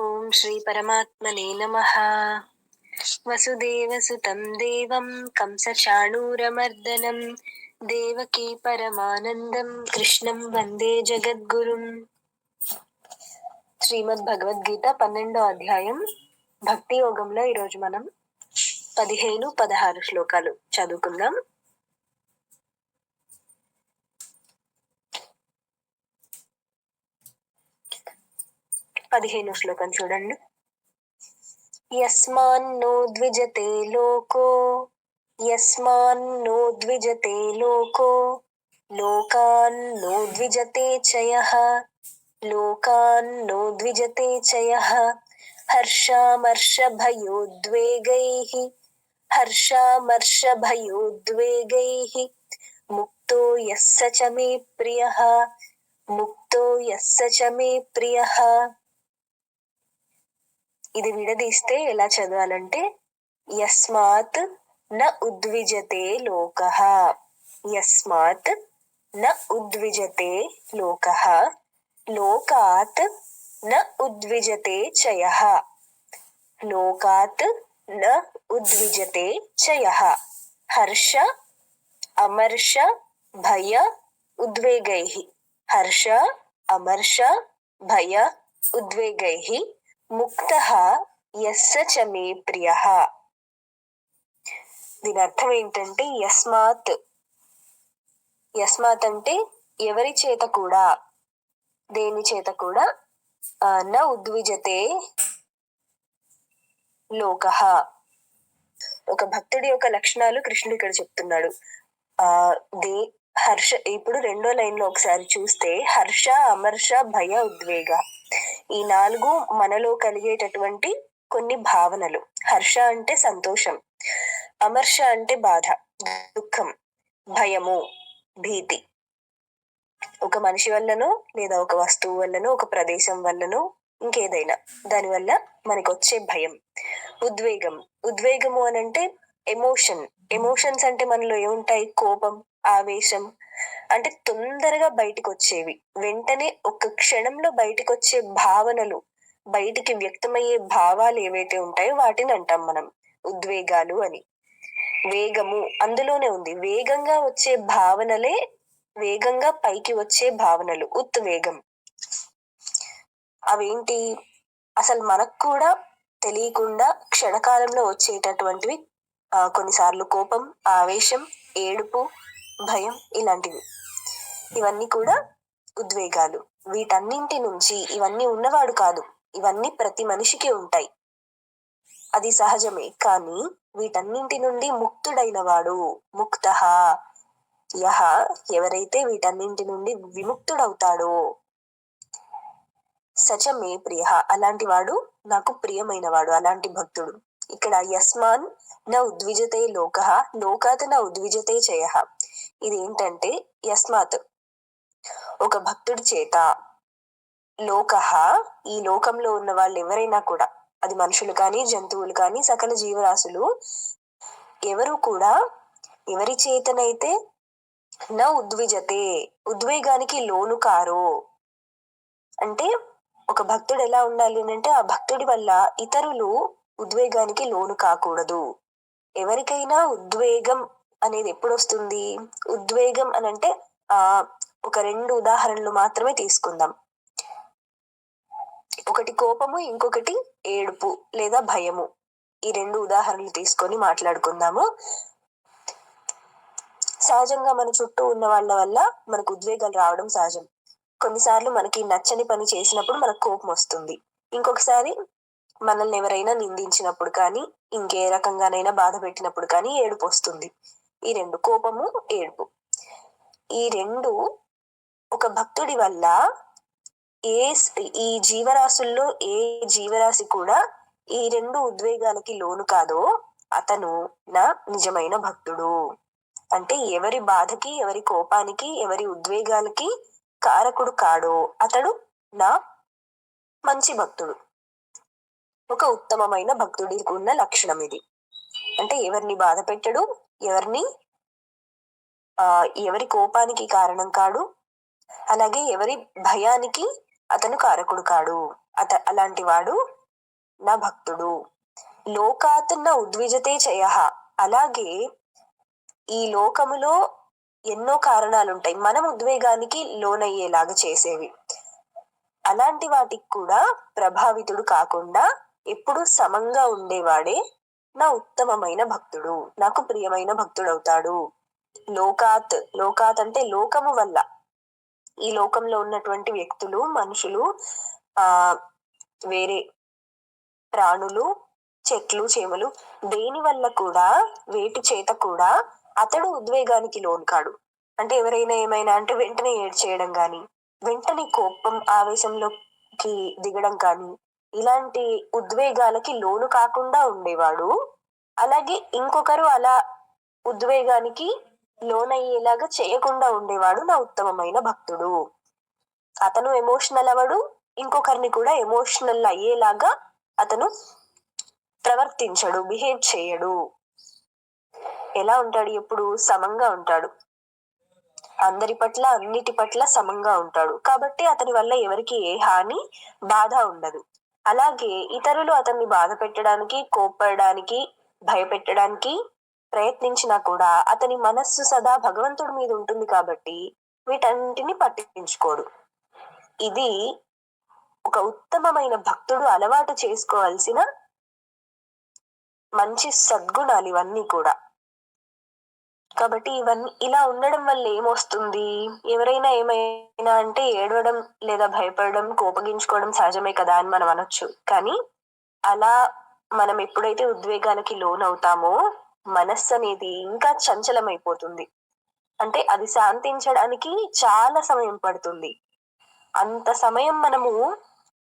ఓం శ్రీ పరమాత్మనే నమ. వసుదేవసుతం దేవం కంసచాణూరమర్దనం దేవకీ పరమానందం కృష్ణం వందే జగద్గురుం. శ్రీమద్ భగవద్గీత పన్నెండో అధ్యాయం భక్తి యోగంలో ఈరోజు మనం పదిహేను పదహారు శ్లోకాలు చదువుకుందాం. పదిహేను శ్లోకం చూడండి. యస్మాన్నో ద్విజతే లోకో యస్మాన్నో ద్విజతే లోకో లోకాన్నో ద్విజతే చయ లోకాన్నో ద్విజతే చయః హర్షామర్షభయోద్వేగైః హర్షామర్షభయోద్వేగైః ముక్తో యస్స చ మే ప్రియ ముక్తో యస్స చ మే ప్రియ ఇది విడదీస్తే ఎలా చదవాలంటే యస్మాత్ న ఉద్విజతే లోక. యస్మాత్ న ఉద్విజతే లోక. లోకాత్ న ఉద్విజతే చయ. లోకాత్ న ఉద్విజతే చయ. హర్ష అమర్ష భయ ఉద్వేగై. హర్ష అమర్ష భయ ఉద్వేగై. ముక్త యస్స చ మే ప్రియ. దీని అర్థం ఏంటంటే యస్మాత్. యస్మాత్ అంటే ఎవరి చేత కూడా దేని చేత కూడా న ఉద్విజతే లోక. ఒక భక్తుడి యొక్క లక్షణాలు కృష్ణుడు ఇక్కడ చెప్తున్నాడు. ఆ దే హర్ష ఇప్పుడు రెండో లైన్లో ఒకసారి చూస్తే హర్ష అమర్ష భయ ఉద్వేగ. ఈ నాలుగు మనలో కలిగేటటువంటి కొన్ని భావనలు. హర్ష అంటే సంతోషం. అమర్ష అంటే బాధ దుఃఖం భయము భీతి. ఒక మనిషి వల్లనో లేదా ఒక వస్తువు వల్లనో ఒక ప్రదేశం వల్లనో ఇంకేదైనా. దానివల్ల మనకు వచ్చే భయం. ఉద్వేగం. ఉద్వేగము అని అంటే ఎమోషన్ ఎమోషన్స్ అంటే మనలో ఏముంటాయి? కోపం ఆవేశం అంటే తొందరగా బయటికి వచ్చేవి వెంటనే ఒక క్షణంలో బయటికి వచ్చే భావనలు బయటికి వ్యక్తమయ్యే భావాలు ఏవైతే ఉంటాయో వాటిని అంటాం మనం. ఉద్వేగాలు అని. వేగము అందులోనే ఉంది. వేగంగా వచ్చే భావనలే వేగంగా పైకి వచ్చే భావనలు. ఉత్వేగం అవేంటి? అసలు మనకు కూడా తెలియకుండా క్షణకాలంలో వచ్చేటటువంటివి కొన్నిసార్లు కోపం ఆవేశం ఏడుపు భయం ఇలాంటివి. ఇవన్నీ కూడా ఉద్వేగాలు. వీటన్నింటి నుంచి ఇవన్నీ ఉన్నవాడు కాదు. ఇవన్నీ ప్రతి మనిషికి ఉంటాయి. అది సహజమే. కానీ వీటన్నింటి నుండి ముక్తుడైన వాడు ముక్త యహ ఎవరైతే వీటన్నింటి నుండి విముక్తుడవుతాడో సచ మే ప్రియ. అలాంటి వాడు నాకు ప్రియమైన వాడు అలాంటి భక్తుడు. ఇక్కడ యస్మాన్ న ఉద్విజతే లోక లోకాత్ నా ఉద్విజతే చేయ ఇది ఏంటంటే యస్మాత్ ఒక భక్తుడి చేత లోక ఈ లోకంలో ఉన్న వాళ్ళు ఎవరైనా కూడా అది మనుషులు కానీ జంతువులు కానీ సకల జీవరాశులు ఎవరు కూడా ఎవరి చేతనైతే న ఉద్విజతే ఉద్వేగానికి లోను కారో అంటే ఒక భక్తుడు ఎలా ఉండాలి అంటే ఆ భక్తుడి వల్ల ఇతరులు ఉద్వేగానికి లోను కాకూడదు. ఎవరికైనా ఉద్వేగం అనేది ఎప్పుడు వస్తుంది ఉద్వేగం అని అంటే ఆ ఒక రెండు ఉదాహరణలు మాత్రమే తీసుకుందాం. ఒకటి కోపము ఇంకొకటి ఏడుపు లేదా భయము. ఈ రెండు ఉదాహరణలు తీసుకొని మాట్లాడుకుందాము. సహజంగా మన చుట్టూ ఉన్న వాళ్ళ వల్ల మనకు ఉద్వేగాలు రావడం సహజం. కొన్నిసార్లు మనకి నచ్చని పని చేసినప్పుడు మనకు కోపం వస్తుంది. ఇంకొకసారి మనల్ని ఎవరైనా నిందించినప్పుడు కానీ ఇంకే రకంగానైనా బాధ పెట్టినప్పుడు కానీ ఏడుపు వస్తుంది. ఈ రెండు కోపము ఏడుపు. ఈ రెండు ఒక భక్తుడి వల్ల ఏ ఈ జీవరాశుల్లో ఏ జీవరాశి కూడా ఈ రెండు ఉద్వేగాలకి లోను కాదో అతను నా నిజమైన భక్తుడు. అంటే ఎవరి బాధకి ఎవరి కోపానికి ఎవరి ఉద్వేగాలకి కారకుడు కాడో అతడు నా మంచి భక్తుడు. ఒక ఉత్తమమైన భక్తుడికి ఉన్న లక్షణం ఇది. అంటే ఎవరిని బాధ పెట్టడు ఎవరిని ఆ ఎవరి కోపానికి కారణం కాడు అలాగే ఎవరి భయానికి అతను కారకుడు కాడు. అత అలాంటి వాడు నా భక్తుడు. లోకాత్ ఉద్విజతే చేయ. అలాగే ఈ లోకములో ఎన్నో కారణాలుంటాయి. మనం ఉద్వేగానికి లోనయ్యేలాగా చేసేవి. అలాంటి వాటికి కూడా ప్రభావితుడు కాకుండా ఎప్పుడు సమంగా ఉండేవాడే నా ఉత్తమమైన భక్తుడు నాకు ప్రియమైన భక్తుడవుతాడు. లోకాత్ లోకాత్ అంటే లోకము వల్ల. ఈ లోకంలో ఉన్నటువంటి వ్యక్తులు మనుషులు ఆ వేరే ప్రాణులు చెట్లు చేమలు దేని వల్ల కూడా వేటి చేత కూడా అతడు ఉద్వేగానికి లోను కాడు అంటే ఎవరైనా ఏమైనా అంటే వెంటనే ఏడ్చేయడం గాని వెంటనే కోపం ఆవేశంలోకి దిగడం కానీ ఇలాంటి ఉద్వేగాలకి లోను కాకుండా ఉండేవాడు. అలాగే ఇంకొకరు అలా ఉద్వేగానికి లోనయ్యేలాగా చేయకుండా ఉండేవాడు నా ఉత్తమమైన భక్తుడు. అతను ఎమోషనల్ అవడు ఇంకొకరిని కూడా ఎమోషనల్ అయ్యేలాగా అతను ప్రవర్తించడు బిహేవ్ చేయడు. ఎలా ఉంటాడు? ఎప్పుడు సమంగా ఉంటాడు. అందరి పట్ల అన్నిటి పట్ల సమంగా ఉంటాడు. కాబట్టి అతని వల్ల ఎవరికి ఏ హాని బాధ ఉండదు. అలాగే ఇతరులు అతన్ని బాధ పెట్టడానికి కోప్పడడానికి భయపెట్టడానికి ప్రయత్నించినా కూడా అతని మనస్సు సదా భగవంతుడి మీద ఉంటుంది కాబట్టి వీటన్నింటిని పట్టించుకోడు. ఇది ఒక ఉత్తమమైన భక్తుడు అలవాటు చేసుకోవాల్సిన మంచి సద్గుణాలు ఇవన్నీ కూడా. కాబట్టి ఇవన్నీ ఇలా ఉండడం వల్ల ఏమొస్తుంది? ఎవరైనా ఏమైనా అంటే ఏడవడం లేదా భయపడడం కోపగించుకోవడం సహజమే కదా అని మనం అనొచ్చు. కానీ అలా మనం ఎప్పుడైతే ఉద్వేగాలకి లోనవుతామో మనస్సు అనేది ఇంకా చంచలమైపోతుంది. అంటే అది శాంతించడానికి చాలా సమయం పడుతుంది. అంత సమయం మనము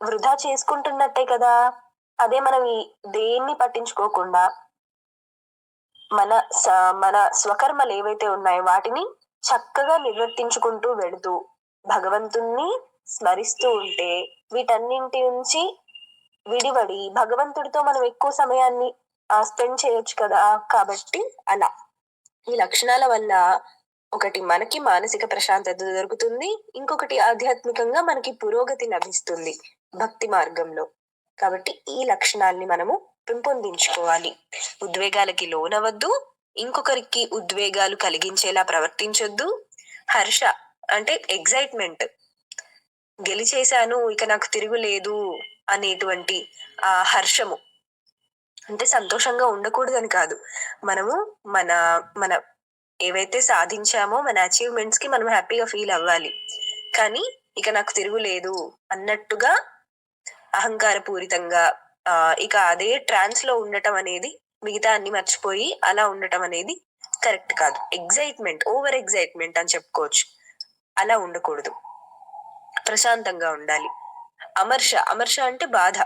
వృధా చేసుకుంటున్నట్టే కదా. అదే మనం దేన్ని పట్టించుకోకుండా మన మన స్వకర్మలు ఏవైతే ఉన్నాయో వాటిని చక్కగా నిర్వర్తించుకుంటూ వెళుతూ భగవంతుణ్ణి స్మరిస్తూ ఉంటే వీటన్నింటి నుంచి విడివడి భగవంతుడితో మనం ఎక్కువ సమయాన్ని స్పెండ్ చేయొచ్చు కదా. కాబట్టి అలా. ఈ లక్షణాల వల్ల ఒకటి మనకి మానసిక ప్రశాంతత దొరుకుతుంది. ఇంకొకటి ఆధ్యాత్మికంగా మనకి పురోగతి లభిస్తుంది భక్తి మార్గంలో. కాబట్టి ఈ లక్షణాల్ని మనము పెంపొందించుకోవాలి. ఉద్వేగాలకి లోనవద్దు. ఇంకొకరికి ఉద్వేగాలు కలిగించేలా ప్రవర్తించొద్దు. హర్ష అంటే ఎగ్జైట్మెంట్ గెలిచేశాను ఇక నాకు తిరుగులేదు అనేటువంటి ఆ హర్షము. అంటే సంతోషంగా ఉండకూడదని కాదు. మనము మన మన ఏవైతే సాధించామో మన అచీవ్మెంట్స్కి మనం హ్యాపీగా ఫీల్ అవ్వాలి. కానీ ఇక నాకు తిరుగులేదు అన్నట్టుగా అహంకారపూరితంగా ఇక అదే ట్రాన్స్లో ఉండటం అనేది మిగతా అన్ని మర్చిపోయి అలా ఉండటం అనేది కరెక్ట్ కాదు. ఎగ్జైట్మెంట్ ఓవర్ ఎగ్జైట్మెంట్ అని చెప్పుకోవచ్చు. అలా ఉండకూడదు. ప్రశాంతంగా ఉండాలి. అమర్ష అమర్ష అంటే బాధ.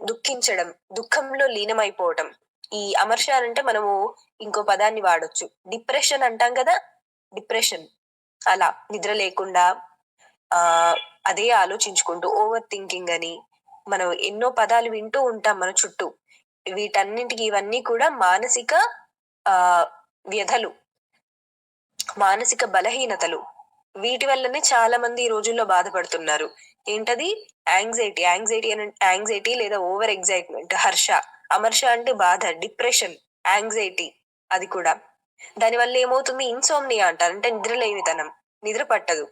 దుఃఖించడం దుఃఖంలో లీనమైపోవటం. ఈ అమర్ష అంటే మనము ఇంకో పదాన్ని వాడొచ్చు. డిప్రెషన్ అంటాం కదా? డిప్రెషన్. అలా నిద్ర లేకుండా ఆ అదే ఆలోచించుకుంటూ ఓవర్ థింకింగ్ అని మనం ఎన్నో పదాలు వింటూ ఉంటాం మన చుట్టూ. వీటన్నింటికి ఇవన్నీ కూడా మానసిక ఆ వ్యధలు. మానసిక బలహీనతలు. వీటి వల్లనే చాలా మంది ఈ రోజుల్లో బాధపడుతున్నారు. ఏంటది? యాంగ్జైటీ. యాంగ్జైటీ అని యాంగ్జైటీ లేదా ఓవర్ ఎగ్జైట్మెంట్. హర్ష. అమర్ష అంటే బాధ డిప్రెషన్ యాంగ్జైటీ అది కూడా. దానివల్ల ఏమవుతుంది? ఇన్సోమ్నియా అంటారు. అంటే నిద్రలేనితనం. నిద్ర పట్టదు.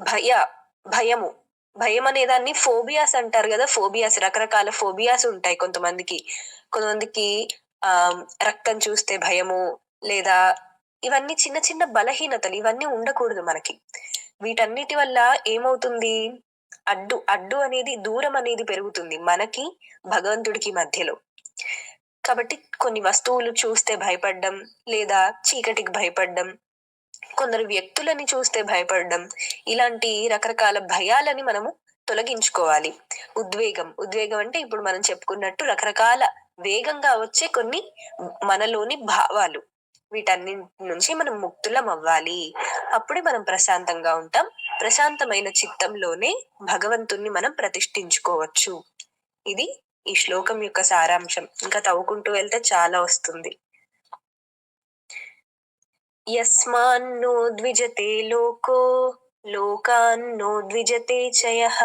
భయ భయము. భయం అనే దాన్ని ఫోబియాస్ అంటారు కదా ఫోబియాస్ రకరకాల ఫోబియాస్ ఉంటాయి కొంతమందికి. కొంతమందికి ఆ రక్తం చూస్తే భయము లేదా ఇవన్నీ చిన్న చిన్న బలహీనతలు ఇవన్నీ ఉండకూడదు మనకి. వీటన్నిటి వల్ల ఏమవుతుంది? అడ్డు అడ్డు అనేది దూరం అనేది పెరుగుతుంది మనకి భగవంతుడికి మధ్యలో. కాబట్టి కొన్ని వస్తువులు చూస్తే భయపడడం లేదా చీకటికి భయపడడం కొందరు వ్యక్తులని చూస్తే భయపడడం ఇలాంటి రకరకాల భయాలని మనము తొలగించుకోవాలి. ఉద్వేగం ఉద్వేగం అంటే ఇప్పుడు మనం చెప్పుకున్నట్టు రకరకాల వేగంగా వచ్చే కొన్ని మనలోని భావాలు. వీటన్నింటి నుంచి మనం ముక్తులం అవ్వాలి. అప్పుడే మనం ప్రశాంతంగా ఉంటాం. ప్రశాంతమైన చిత్తంలోనే భగవంతుణ్ణి మనం ప్రతిష్ఠించుకోవచ్చు. ఇది ఈ శ్లోకం యొక్క సారాంశం. ఇంకా తవ్వుకుంటూ వెళ్తే చాలా వస్తుంది. యస్మాన్నో ద్విజతే లోకో లోకాన్నో ద్విజతే చయః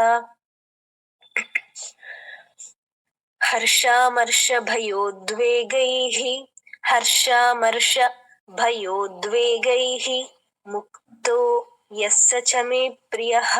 హర్షామర్షభయోద్వేగైః హర్షామర్షభయోద్వేగైః ముక్తో యస్స చ మే ప్రియః